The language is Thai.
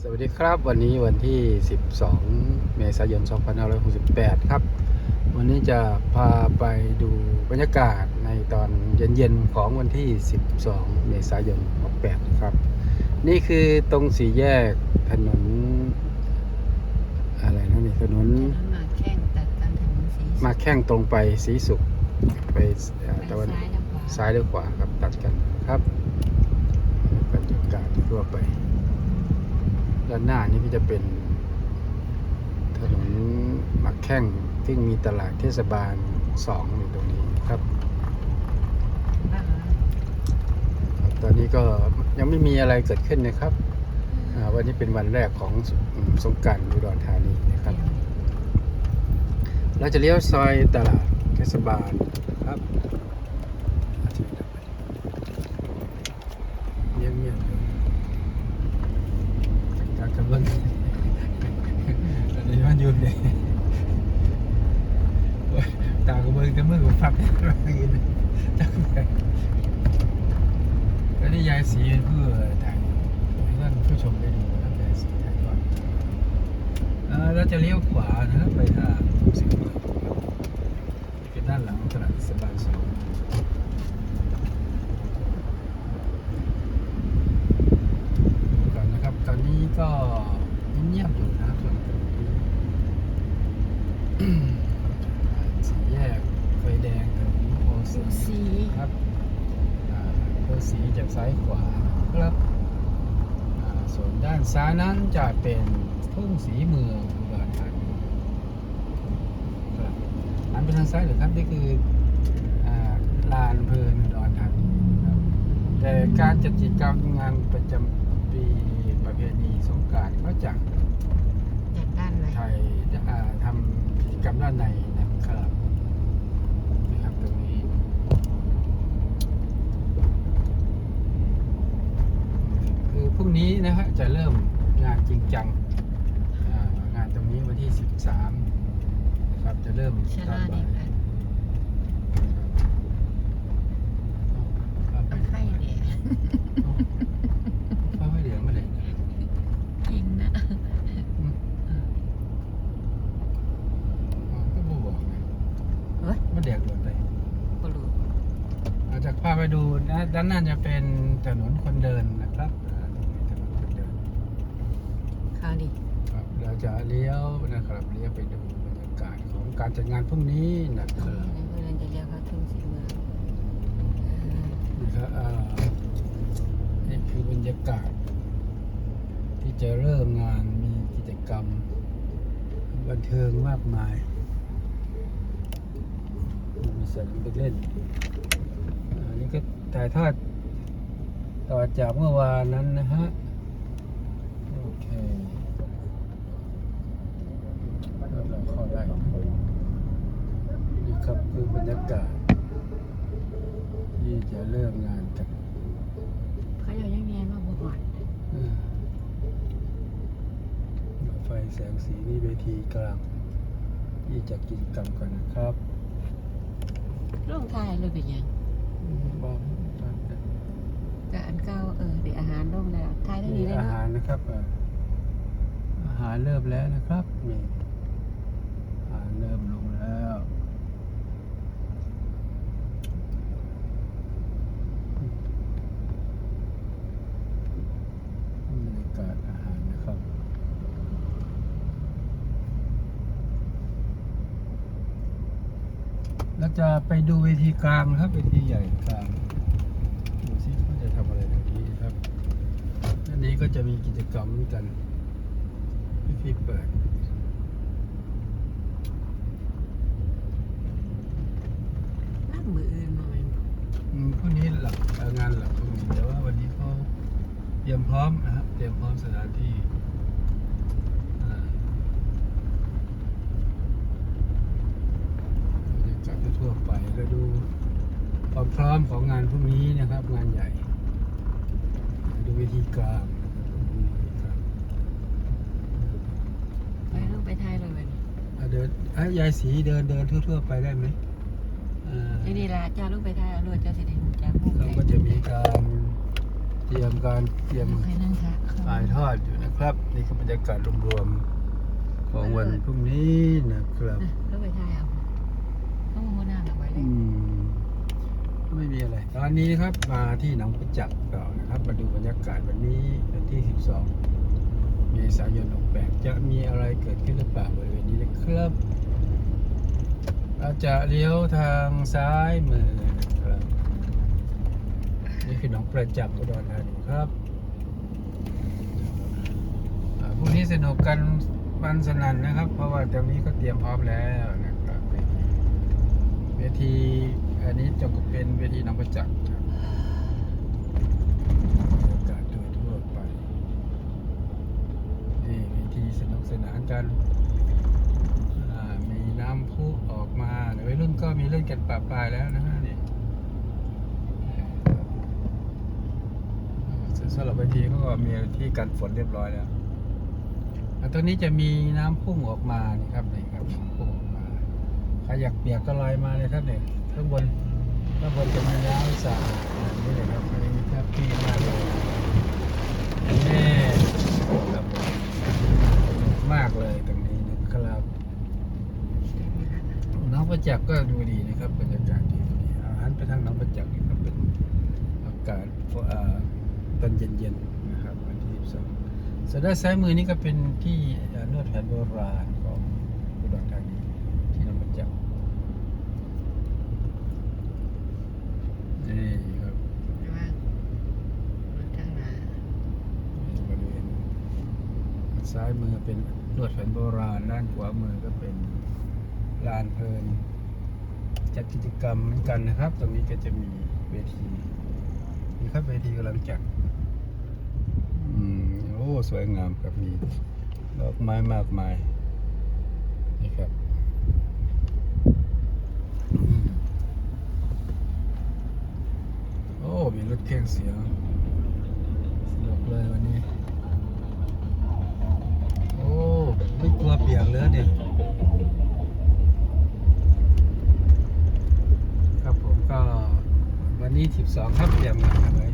สวัสดีครับวันนี้วันที่ 12 เมษายน 2568 ครับ วันนี้จะพาไปดูบรรยากาศในตอนเย็นๆ ของวันที่ 12 เมษายน 68 ครับ นี่คือตรงสี่แยกถนน อะไรนะนี่ถนนถนนมาแข้งตัดกันถนนสีมาแข้งตรงไปสีสุข ไปเอ่อไปตะวันซ้ายและขวาซ้ายหรือขวาครับตัดกันครับบรรยากาศทั่วไป ด้านหน้านี้ก็จะเป็น ถนนหมักแข้งซึ่งมีตลาดเทศบาลสองอยู่ตรงนี้ครับบ้านเราครับตอนนี้ก็ยังไม่มีอะไรเกิดขึ้นนะครับอ่าวันนี้เป็นวันแรกของสอืมสงกรารอุดรธานีนะครับ เราจะเลี้ยวซอยตลาดเทศบาลครับเงียบเงียบๆอยู่ จากกระเบื้องอันนี้มันอยู่เลยโอ้ยตากระเบิ่งแต่เมื่อกูฟักอะไรกินจักไปก็ได้ยายสีเพื่อถ่ายให้ท่านผู้ชมได้ดูนะครับยายสีถ่ายก่อนเอ่อเราจะเลี้ยวขวานะครับไปทางสิงห์บุรีครับเป็นด้านหลังตลาดเทศบาลสอง ก่อนนะครับ ตอนนี้ก็เงียบอยู่นะครับส่วนตรงนี้ สี่แยกไฟแดงถนนโพสีสีครับโพสีจากซ้ายขวาครับส่วนด้านซ้ายนั้นจะเป็นทุ่งสีเมืองอุดรธานีครับหันไปทางซ้ายหรือครับนี่คืออลานเพลินอุดรธานีครับแต่การจัดกิจกรรมงานประจำปีประเพณีสงกรารก็จะ จากด้านไหน ไทยอ่าทำกิจกรรมด้านในนะครับนะครับตรงนี้คือพรุ่งนี้นะฮะจะเริ่มงานจริงจังงานตรงนี้วันที่ 13นะครับจะเริ่มตอนบ่าย พัน ครับ ตะไคร่เดีย ฟ้าไม่เหลืองมาเลย จริงนะ อ๋อก็บ่บอกไง เฮ้ย ไม่เด็กโดนไป บรู อาจจะพาไป ดูนะด้านหน้าจะเป็นถนนคนเดินนะครับอ่าตรงนี้ถนนคนเดินข้าวดิครับเราจะเลี้ยวนะครับเลี้ยวไปดูบรรยากาศของการจัดงานพรุ่งนี้นะคเอรับอในเมืองจะเรียกเขาทุ่งสีเมืองเออนะครับอ่านี่คือบรรยากาศ ที่จะเริ่มงานมีกิจกรรม บันเทิงมากมาย มีสนามเด็กเล่นอั นนี้ก็ถ่ายทอดต่อจากเมื่อวานนั้นนะฮะ โอเคเราเข้าได้นี่ครับคือบรรยากาศ ที่จะเริ่มงานกันเขาอยากยังไงมาบวชอืมไฟแสงสีนี่เวทีกลาง ที่จัดกิจกรรมกันนะครับร่องทายเลยเป็นยัง บอกกับอันเก้าเออเดี๋ยวอาหารร่องแล้วทายได้ดีมีเลยอาเนาะ หารนะครับอ่าอาหารเริ่มแล้วนะครับนี่อาหารเริ่มลงแล้วบรรยากาศอาหารนะครับ เรา จะไปดูเวทีกลางครับเวทีใหญ่กลางดูซิเขาจะทำอะไรตรงนี้ครับอันนี้ก็จะมีกิจกรรมกันพี่พี่เปิดนั่งมืออื่นมาไหมอืมพรุ่งนี้หลักงานหลักพรุ่งนี้แต่ว่าวันนี้เขาเตรียมพร้อมนะครับเตรียมพร้อมสถานที่อ่าบรรยากาศ ทั่วๆไปแล้วดูความพร้อมของงานพรุ่งนี้นะครับ งานใหญ่ ดูเวทีกลางนะครับดูเวทีกลางไปต้องไปทายเลยวันอะเดินอะยายสีเดินเดินทั่วๆไปได้ไหมอ่านี่ดีละเจ้าต้องไปทายเอารวดเจ้าสิได้หูจ้าเราก็จะมีการเตรียมรียมการเตรียมใครนั่งคะถ่ายทอดอยู่นะครับ นี่คือบรรยากาศรวมๆของวันพรุ่งนี้นะครับก็ไปถ่ายเอาต้องหัวหน้าเอืมไม่มีอะไรตอนนี้นะครับมาที่หนองประจักษ์ต่อนะครับ มาดูบรรยากาศวันนี้วันที่ 12 เมษายน68จะมีอะไรเกิดขึ้นหรือเปล่าบริเวณนี้นะครับ เราจะเลี้ยวทางซ้ายมือนะครับนี่คือหนองประจักษ์อุดรธานีครับพรุ่งนี้สนุกกันมันสนั่นนะครับ เพราะว่าตรงนี้ก็เตรียมพร้อมแล้วนะครับ เวทีอันนี้จะ เป็นเวทีหนองประจักษ์ครับบรรยากาศโดยทั่วไปนี่เวทีสนุกสนานกันอ่ามีน้ำพุออกมาเดี๋ยววัยรุ่นก็มีเล่นกันปะปลายแล้วนะฮะนี่อ่าสำหรับเวทีเขาก็มีที่กันฝนเรียบร้อยแล้วตรงนี้จะมีน้ำพุ่งออกมานี่ครับนี่ครับน้ำพุ่งออกมาใครอยากเปียกก็ลอยมาเลยครับเนี่ยข้างบน ข้างบนจะมีน้ำสะอาดนี่เลยครับอันนี้มีแทบที่มากเลยนี่ครับมากเลยตรงนี้นะครับน้องประจักษ์ก็ดูดีนะครับบรรยากาศดีดีอาหารไปทางน้องประจักษ์นี่ก็เป็นอากาศตอนเย็นๆนะครับวันที่22ส่วนด้านซ้ายมือนี่ก็เป็นที่นวดแผนโบราณของอุดรธานีที่น้องประจักษ์นี่ครับ ว่างมันข้างหน้า บริเวณซ้าย มือเป็นนวดแผนโบราณ ด้านขวามือก็เป็นลานเพลินจัดกิจกรรมเหมือนกันนะครับ ตรงนี้ก็จะมีเวทีนี่ครับเวทีกำลังจัดอืมโอ้สวยงามครับมีดอกไม้มากมายนี่ครับโอ้มีรถเครื่องเสียงสนุกเลยวันนี้ ยี่สิบสองครับเตรียมงานไว้